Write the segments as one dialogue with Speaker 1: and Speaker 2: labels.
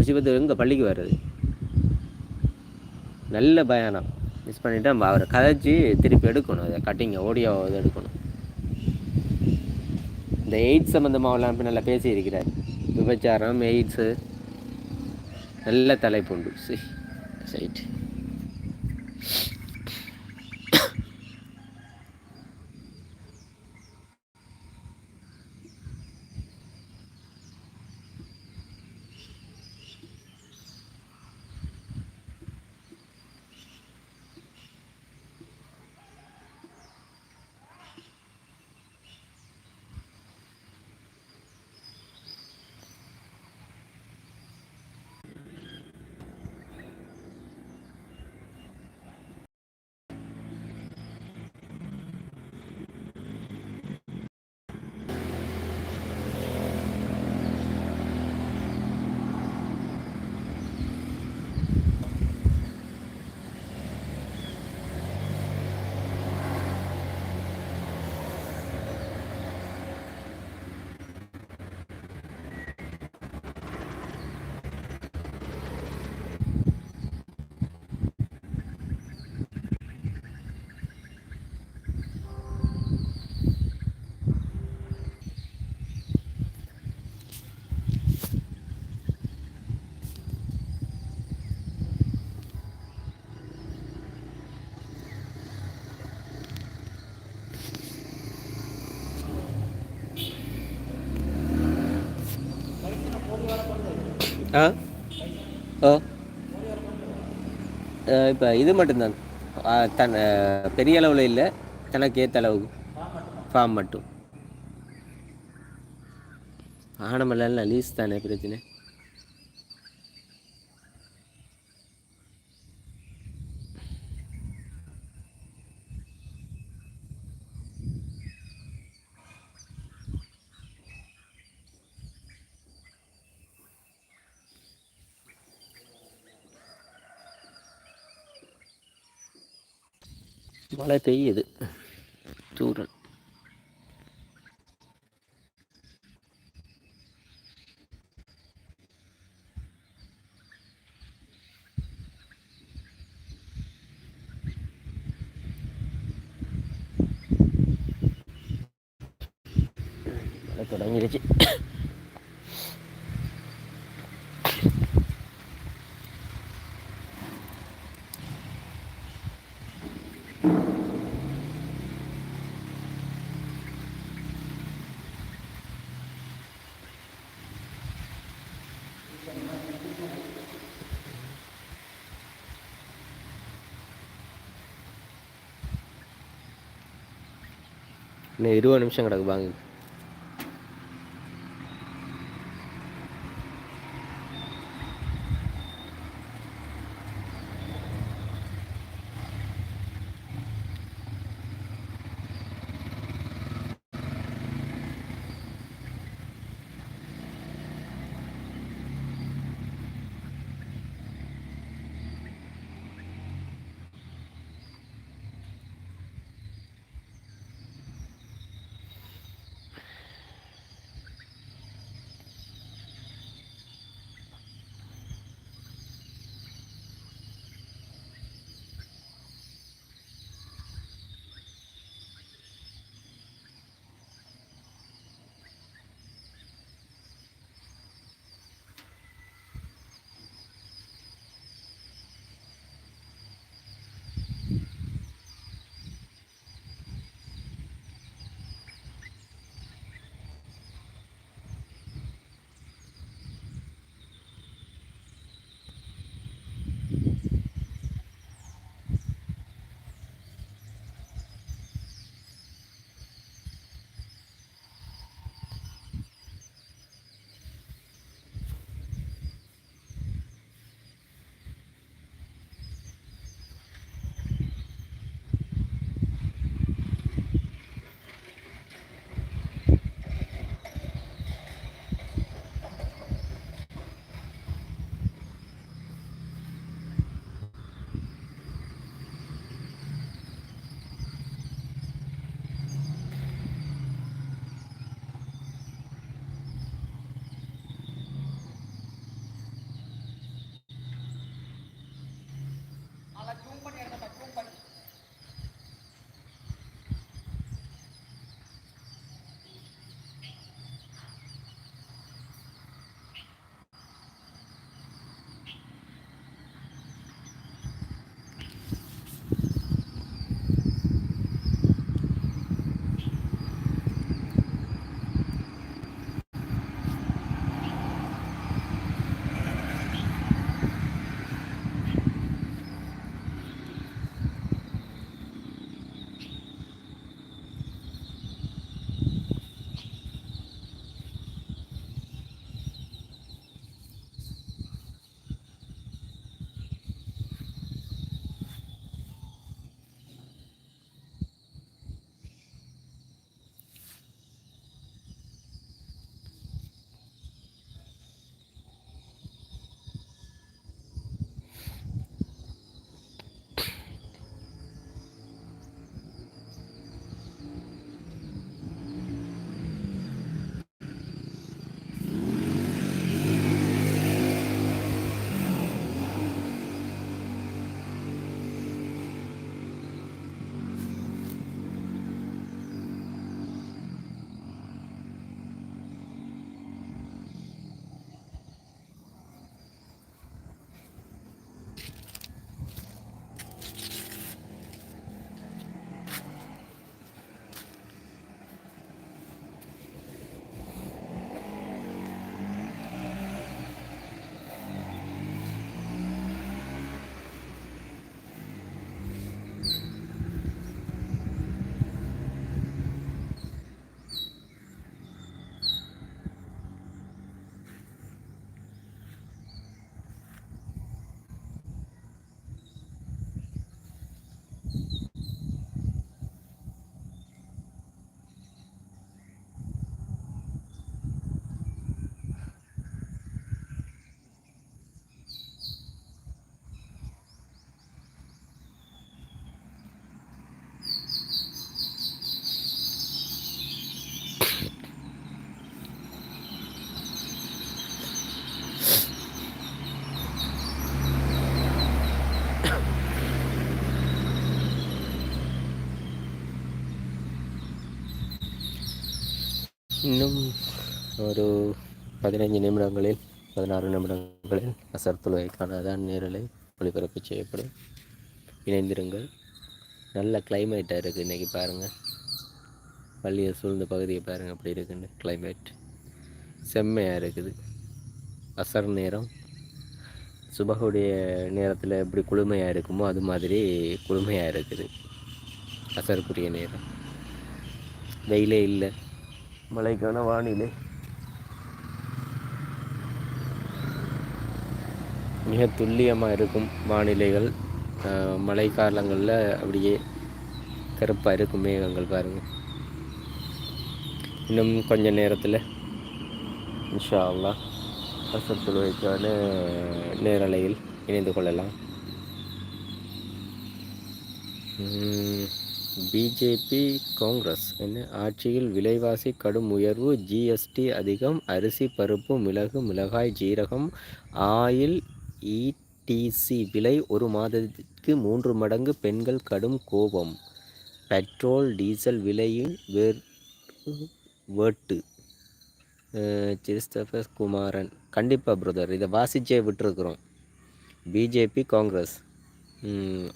Speaker 1: முசிபத்து எங்கே பள்ளிக்கு வர்றது? நல்ல பயணம். மிஸ் பண்ணிவிட்டு அவரை கதைச்சி திருப்பி எடுக்கணும். அதை கட்டிங்க ஓடியோ இதை எடுக்கணும். இந்த எய்ட்ஸ் சம்மந்தமாகலாம் இப்போ நல்லா பேசியிருக்கிறார். விபச்சாரம் எய்ட்ஸு நல்ல தலைப்புண்டு. சரி சைட் ஆ? ஓ இப்போ இது மட்டும்தான். தன் பெரிய அளவில் இல்லை. தனக்கு ஏற்ற அளவுக்கு. ஃபார்ம் மட்டும். ஆனமல்ல லீஸ் தானே பிரச்சனை? மழை பெய்யுது. தூரல் மழை தொடங்கிடுச்சு இன்னும் இருபது நிமிஷம் கிடக்கு வாங்க இன்னும் ஒரு பதினைஞ்சு நிமிடங்களில் பதினாறு நிமிடங்களில் அசர் நேரலை ஒளிபரப்பு செய்யப்படும். இணைந்திருங்கள். நல்ல கிளைமேட்டாக இருக்குது இன்றைக்கி பாருங்கள் பள்ளியை சூழ்ந்த பகுதியை பாருங்கள் அப்படி இருக்குன்னு கிளைமேட் செம்மையாக இருக்குது. அசர் நேரம். சுபகுடைய நேரத்தில் எப்படி குளுமையாக இருக்குமோ அது மாதிரி குளுமையாக இருக்குது. அசருக்குரிய நேரம். வெயிலே இல்லை. மழைக்கான வானிலை மிக துல்லியமாக இருக்கும் வானிலைகள். மழை காலங்களில் அப்படியே கருப்பாக இருக்கும் மேகங்கள் பாருங்கள் இன்னும் கொஞ்ச நேரத்தில் இன்ஷா அல்லா அசர் நேரலையில் இணைந்து கொள்ளலாம். பிஜேபி காங்கிரஸ் என்ன ஆட்சியில் விலைவாசி கடும் உயர்வு ஜிஎஸ்டி அதிகம் அரிசி பருப்பு மிளகு மிளகாய் ஜீரகம் ஆயில் இடிசி விலை ஒரு மாதத்திற்கு மூன்று மடங்கு பெண்கள் கடும் கோபம். பெட்ரோல் டீசல் விலையில் வேர் வேட்டு. கிறிஸ்தபஸ் குமாரன். கண்டிப்பாக பிரதர் இதை வாசிச்சே விட்டுருக்குறோம். பிஜேபி காங்கிரஸ்.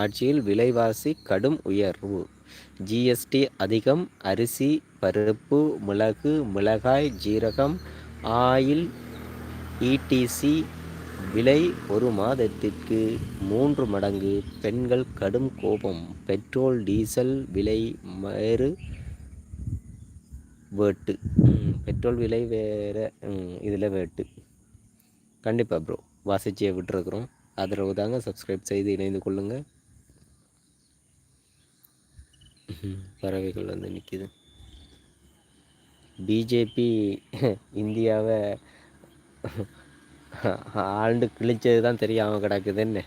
Speaker 1: ஆட்சியில் விலைவாசி கடும் உயர்வு. ஜிஎஸ்டி அதிகம் அரிசி பருப்பு மிளகு மிளகாய் ஜீரகம் ஆயில் இடிசி விலை ஒரு மாதத்திற்கு மூன்று மடங்கு. பெண்கள் கடும் கோபம். பெட்ரோல் டீசல் விலை வேறு வேட்டு. பெட்ரோல் விலை வேறு இதில் வேட்டு. கண்டிப்பாக ப்ரோ வாசிச்சியை விட்டுருக்குறோம். ஆதரவு தாங்க சப்ஸ்கிரைப் செய்து இணைந்து கொள்ளுங்கள் பறவைகள் வந்து நிற்கிது பிஜேபி இந்தியாவை ஆண்டு கிழிச்சது தான் தெரியாமல் கிடக்குதுன்னு.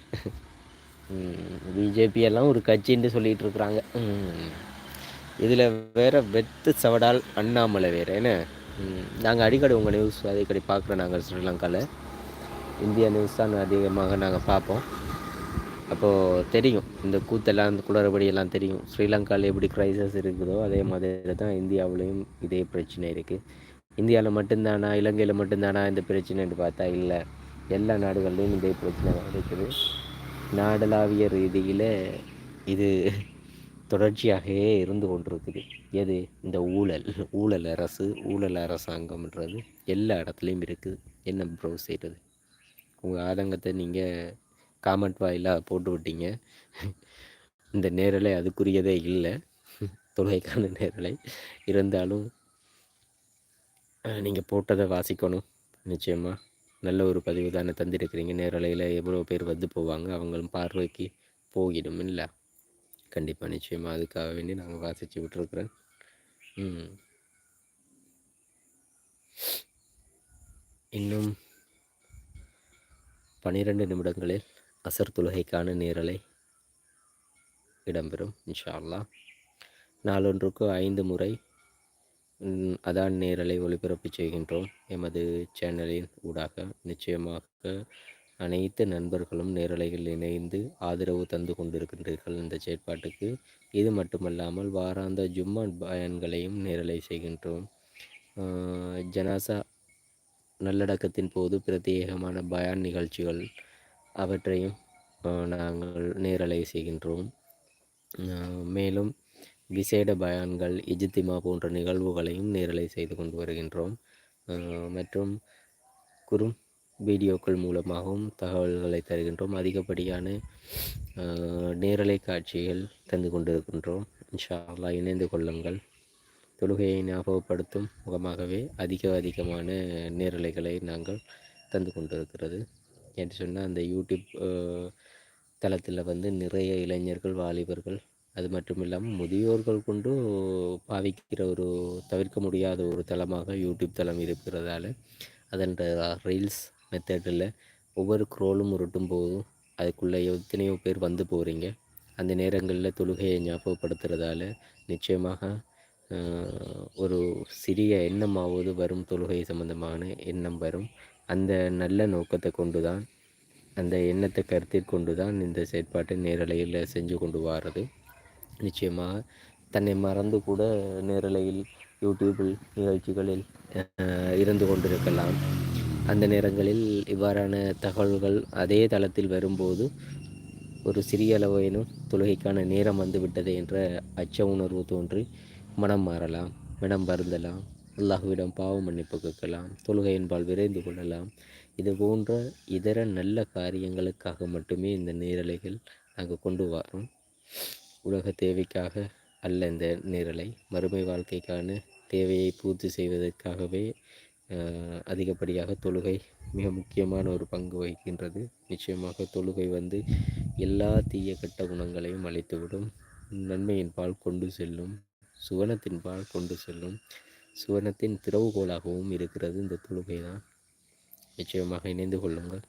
Speaker 1: பிஜேபி எல்லாம் ஒரு கட்சின்னு சொல்லிட்டு இருக்கிறாங்க. இதில் வேற வெத்து சவடால் அண்ணாமலை வேறு என்ன? நாங்கள் அடிக்கடி உங்கள் நியூஸ் அடிக்கடி பார்க்குறோம் நாங்கள் ஸ்ரீலங்காவில் இந்தியா நியூஸ் தான் அதிகமாக நாங்கள் பார்ப்போம். அப்போது தெரியும் இந்த கூத்தெல்லாம் இந்த குளறுபடியெல்லாம் தெரியும். ஸ்ரீலங்காவில் எப்படி க்ரைசஸ் இருக்குதோ அதே மாதிரி தான் இந்தியாவிலையும் இதே பிரச்சனை இருக்குது இந்தியாவில் மட்டும்தானா இலங்கையில் மட்டும்தானா இந்த பிரச்சனைன்னு பார்த்தா இல்லை. எல்லா நாடுகள்லேயும் இதே பிரச்சனை இருக்குது. நாடளாவிய ரீதியில் இது தொடர்ச்சியாகவே இருந்து கொண்டிருக்குது. எது? இந்த ஊழல் ஊழல் அரசு ஊழல் அரசாங்கம்ன்றது எல்லா இடத்துலையும் இருக்குது என்ன ப்ரோ செய்கிறது உங்கள் ஆதங்கத்தை நீங்கள் காமெண்ட் வாயிலாக போட்டு விட்டீங்க. இந்த நேரலை அதுக்குரியதே இல்லை. தொலைக்கான நேரலை. இருந்தாலும் நீங்கள் போட்டதை வாசிக்கணும். நிச்சயமாக நல்ல ஒரு பதிவு தானே தந்திருக்கிறீங்க. நேரலையில் எவ்வளோ பேர் வந்து போவாங்க அவங்களும் பார்வைக்கு போகிடும் இல்லை. கண்டிப்பாக நிச்சயமாக அதுக்காக வேண்டி நாங்கள் வாசித்து விட்டுருக்குறேன். இன்னும் பன்னிரெண்டு நிமிடங்களில் அசர் தொழுகைக்கான நேரலை இடம்பெறும் இன்ஷா அல்லா நாளொன்றுக்கு ஐந்து முறை அதான் நேரலை ஒளிபரப்பு செய்கின்றோம். எமது சேனலின் ஊடாக நிச்சயமாக அனைத்து நண்பர்களும் நேரலைகள் இணைந்து ஆதரவு தந்து கொண்டிருக்கின்றீர்கள். இந்த செயற்பாட்டுக்கு இது மட்டுமல்லாமல் வாராந்த ஜும்மா பயன்களையும் நேரலை செய்கின்றோம். ஜனாசா நல்லடக்கத்தின் போது பிரத்யேகமான பயான் நிகழ்ச்சிகள் அவற்றையும் நாங்கள் நேரலை செய்கின்றோம். மேலும் விசேட பயான்கள் இஜித்திமா போன்ற நிகழ்வுகளையும் நேரலை செய்து கொண்டு வருகின்றோம். மற்றும் குறும் வீடியோக்கள் மூலமாகவும் தகவல்களை தருகின்றோம். அதிகப்படியான நேரலை காட்சிகள் தந்து கொண்டிருக்கின்றோம். இன்ஷா அல்லா இணைந்து கொள்ளுங்கள். தொழுகையை ஞாபகப்படுத்தும் முகமாகவே அதிக அதிகமான நேரலைகளை நாங்கள் தந்து கொண்டிருக்கிறது. என்று சொன்னால் அந்த யூடியூப் தளத்தில் வந்து நிறைய இளைஞர்கள் வாலிபர்கள் அது மட்டும் இல்லாமல் முதியோர்கள் கொண்டு பாவிக்கிற ஒரு தவிர்க்க முடியாத ஒரு தளமாக யூடியூப் தளம் இருக்கிறதால அதன் ரீல்ஸ் மெத்தடில் ஒவ்வொரு குரோலும் உருட்டும் போதும் அதுக்குள்ளே எத்தனையோ பேர் வந்து போகிறீங்க அந்த நேரங்களில் தொழுகையை ஞாபகப்படுத்துகிறதால நிச்சயமாக ஒரு சிறிய எண்ணமாவது வரும் தொழுகை சம்பந்தமான எண்ணம் வரும். அந்த நல்ல நோக்கத்தை கொண்டு தான் அந்த எண்ணத்தை கருத்தில் கொண்டு தான் இந்த செயற்பாட்டை நேரலையில் செஞ்சு கொண்டு வாரது. நிச்சயமாக தன்னை மறந்து கூட நேரலையில் யூடியூபில் நிகழ்ச்சிகளில் இருந்து கொண்டிருக்கலாம். அந்த நேரங்களில் இவ்வாறான தகவல்கள் அதே தளத்தில் வரும்போது ஒரு சிறிய அளவேனும் தொழுகைக்கான நேரம் வந்துவிட்டது என்ற அச்ச உணர்வு தோன்றி மனம் மாறலாம் மனம் வருந்தலாம் அல்லாஹுவிடம் பாவ மன்னிப்பு கேட்கலாம் தொழுகையின்பால் விரைந்து கொள்ளலாம். இது போன்ற இதர நல்ல காரியங்களுக்காக மட்டுமே இந்த நீரலைகள் நாங்கள் கொண்டு வரோம். உலக தேவைக்காக அல்ல இந்த நீரலை. மறுமை வாழ்க்கைக்கான தேவையை பூர்த்தி செய்வதற்காகவே அதிகப்படியாக தொழுகை மிக முக்கியமான ஒரு பங்கு வகிக்கின்றது. நிச்சயமாக தொழுகை வந்து எல்லா தீய கட்ட குணங்களையும் அழித்துவிடும். நன்மையின் பால் கொண்டு செல்லும். சுவனத்தின் பால் கொண்டு செல்லும் சுவனத்தின் திறவுகோலாகவும் இருக்கிறது இந்த தொழுகை தான் நிச்சயமாக இணைந்து கொள்ளுங்கள்.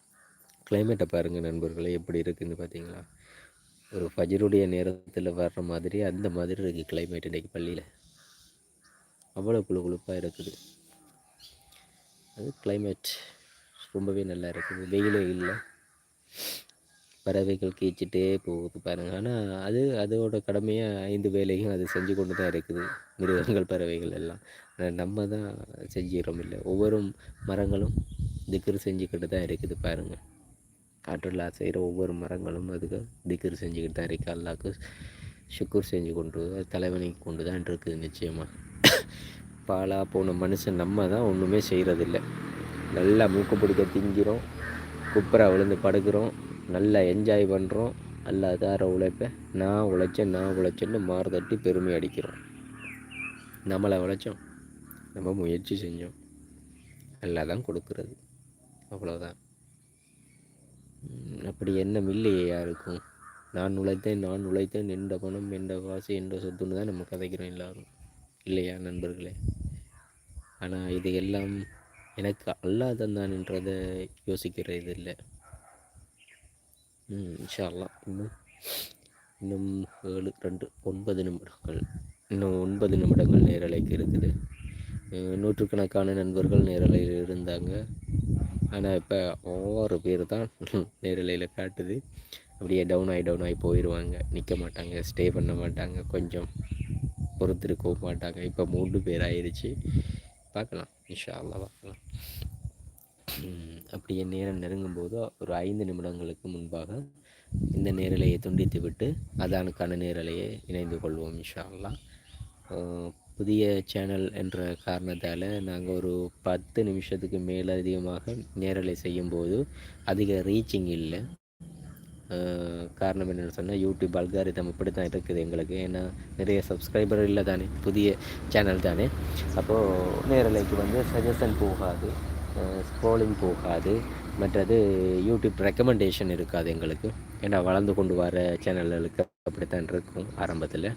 Speaker 1: கிளைமேட்டை பாருங்கள் நண்பர்களே எப்படி இருக்குதுன்னு பார்த்தீங்களா? ஒரு ஃபஜருடைய நேரத்தில் வர்ற மாதிரி அந்த மாதிரி இருக்குது கிளைமேட் இன்றைக்கி பள்ளியில். அவ்வளோ குழு குழுப்பாக இருக்குது. அது கிளைமேட் ரொம்பவே நல்லா இருக்குது. வெயிலே இல்லை. பறவைகள் கீச்சிட்டே போகுது பாருங்கள் ஆனால் அது அதோட கடமையாக ஐந்து வேலையும் அது செஞ்சு கொண்டு தான் இருக்குது. மிருகங்கள் பறவைகள் எல்லாம். நம்ம தான் செஞ்சிடறோம் இல்லை. ஒவ்வொரு மரங்களும் திக்கர் செஞ்சுக்கிட்டு தான் இருக்குது பாருங்கள் காற்றுலா செய்கிற ஒவ்வொரு மரங்களும் அதுக்கு திக்கர் செஞ்சுக்கிட்டு தான் இருக்குது அல்லாக்கு சுக்குர் செஞ்சு கொண்டு தலைவனை கொண்டு தான் இருக்குது நிச்சயமாக பாலாக போன மனுஷன் நம்ம தான் ஒன்றுமே செய்கிறதில்ல நல்லா மூக்கு பிடிக்க திங்கிறோம். குப்பரை விழுந்து படுக்கிறோம். நல்லா என்ஜாய் பண்ணுறோம் அதார உழைப்பை நான் உழைச்சேன் நான் உழைச்சேன்னு மாறுதட்டி பெருமை அடிக்கிறோம். நம்மளை உழைச்சோம். நம்ம முயற்சி செஞ்சோம். நல்லா தான் கொடுக்குறது. அவ்வளோதான் அப்படி என்ன இல்லையே யாருக்கும். நான் உழைத்தேன் நான் உழைத்தேன் எந்த பணம் எந்த காசு எந்த சொத்துன்னு தான் நம்ம கதைக்கிறோம் எல்லோரும். இல்லையா நண்பர்களே? ஆனால் இது எல்லாம் எனக்கு அல்லாதந்தான்ன்றதை யோசிக்கிறது இல்லை இன்ஷால்லாம் இன்னும் இன்னும் ஏழு ரெண்டு ஒன்பது நிமிடங்கள் இன்னும் ஒன்பது நிமிடங்கள் நேரலைக்கு இருக்குது நூற்றுக்கணக்கான நண்பர்கள் நேரலையில் இருந்தாங்க ஆனால் இப்போ ஆறு பேர் தான் நேரலையில் காட்டுது அப்படியே டவுன் ஆகி டவுன் ஆகி போயிடுவாங்க நிற்க மாட்டாங்க ஸ்டே பண்ண மாட்டாங்க கொஞ்சம் பொறுத்திருக்கவும் மாட்டாங்க இப்போ மூன்று பேர் ஆயிடுச்சு பார்க்கலாம் இன்ஷா அல்லா பார்க்கலாம் அப்படியே நேரம் நெருங்கும் போது ஒரு ஐந்து நிமிடங்களுக்கு முன்பாக இந்த நேரலையை துண்டித்துவிட்டு அதானுக்கான நேரலையை இணைந்து கொள்வோம் இன்ஷா புதிய சேனல் என்ற காரணத்தால் நாங்கள் ஒரு பத்து நிமிஷத்துக்கு மேலே அதிகமாக நேரலை செய்யும்போது அதிக ரீச்சிங் இல்லை. காரணம் என்னென்னு சொன்னால் யூடியூப் அல்காரிதம் இப்படி தான் இருக்குது எங்களுக்கு. ஏன்னா நிறைய சப்ஸ்கிரைபர் இல்லை தானே புதிய சேனல் தானே. அப்போது நேரலைக்கு வந்து சஜஷன் போகாது. ஸ்க்ரோலிங் போகாது. மற்றது யூடியூப் ரெக்கமெண்டேஷன் இருக்காது எங்களுக்கு. ஏன்னா வளர்ந்து கொண்டு வர சேனல்களுக்கு அப்படித்தான் இருக்கும் ஆரம்பத்தில்.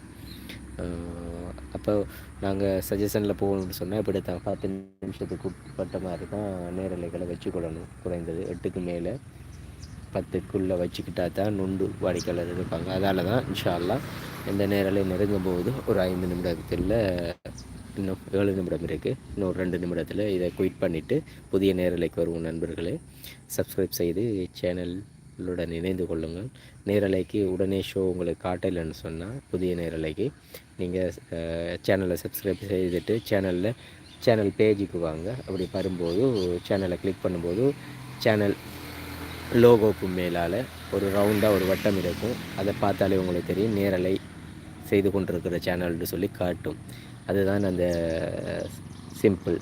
Speaker 1: அப்போ நாங்கள் சஜஷனில் போகணும்னு சொன்னால் இப்படி தான் பத்து நிமிஷத்துக்கு உட்பட்ட மாதிரி தான் நேரலைகளை வச்சுக்கொள்ளணும். குறைந்தது எட்டுக்கு மேலே பத்துக்குள்ளே வச்சுக்கிட்டா தான் நுண்டு வாடிக்கையாளர் இருப்பாங்க. அதால் தான் இன்ஷால்லா இந்த நேரலை நெருங்கும் போது ஒரு ஐந்து நிமிடத்தில் இன்னும் ஏழு நிமிடம் இருக்குது இன்னும் ரெண்டு நிமிடத்தில் இதை குயிட் பண்ணிவிட்டு புதிய நேரலைக்கு வருவோம் நண்பர்களே. சப்ஸ்கிரைப் செய்து சேனலுடன் இணைந்து கொள்ளுங்கள். நேரலைக்கு உடனே ஷோ உங்களுக்கு காட்டலைன்னு சொன்னால் புதிய நேரலைக்கு நீங்கள் சேனலை சப்ஸ்கிரைப் செய்துட்டு சேனலில் சேனல் பேஜுக்கு வாங்க. அப்படி வரும்போது சேனலை கிளிக் பண்ணும்போது சேனல் லோகோக்கு மேலால் ஒரு ரவுண்டாக ஒரு வட்டம் இருக்கும். அதை பார்த்தாலே உங்களுக்கு தெரியும். நேரலை செய்து கொண்டிருக்கிற சேனல்னு சொல்லி காட்டும். அதுதான் அந்த சிம்பிள்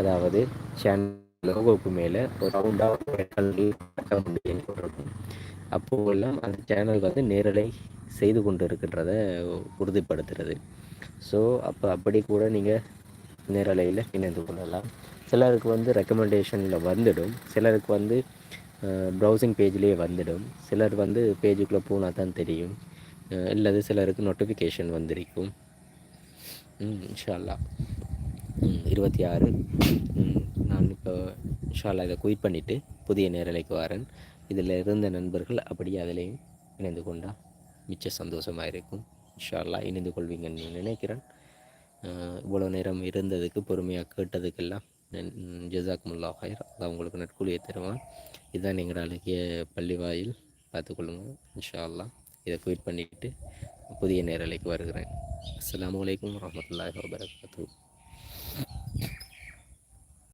Speaker 1: அதாவது சேனல் லோகோவுக்கு மேலே ஒரு ரவுண்டாக இருக்கும் அப்போதெல்லாம் அந்த சேனல் வந்து நேரலை செய்து கொண்டு இருக்கின்றத உறுதிப்படுத்துறது. ஸோ அப்போ அப்படி கூட நீங்கள் நேரலையில் இணைந்து கொள்ளலாம். சிலருக்கு வந்து ரெக்கமெண்டேஷனில் வந்துடும். சிலருக்கு வந்து ப்ரௌசிங் பேஜ்லேயே வந்துடும். சிலர் வந்து பேஜுக்குள்ளே போனால் தான் தெரியும். இல்லது சிலருக்கு நோட்டிஃபிகேஷன் வந்திருக்கும். இன்ஷால்லா இருபத்தி ஆறு. நான் இப்போ இன்ஷால்லா இதை குயிட் பண்ணிவிட்டு புதிய நேரலைக்கு வரேன். இதில் இருந்த நண்பர்கள் அப்படியே அதிலையும் இணைந்து கொண்டால் மிச்ச சந்தோஷமாக இருக்கும். இன்ஷால்லா இணைந்து கொள்வீங்கன்னு நினைக்கிறேன். இவ்வளோ நேரம் இருந்ததுக்கு பொறுமையாக கேட்டதுக்கெல்லாம் ஜசாக்முல்லா ஹயர் அதான் உங்களுக்கு நட்கூலியை தருவான். இதுதான் எங்களோட அழகிய பள்ளி வாயில். பார்த்துக்கொள்ளுங்க. இன்ஷா அல்லா இதை குயிட் பண்ணிவிட்டு புதிய நேரலைக்கு வருகிறேன். அஸ்லாம் வலைக்கம் வரமத்துல வபரகாத்தூ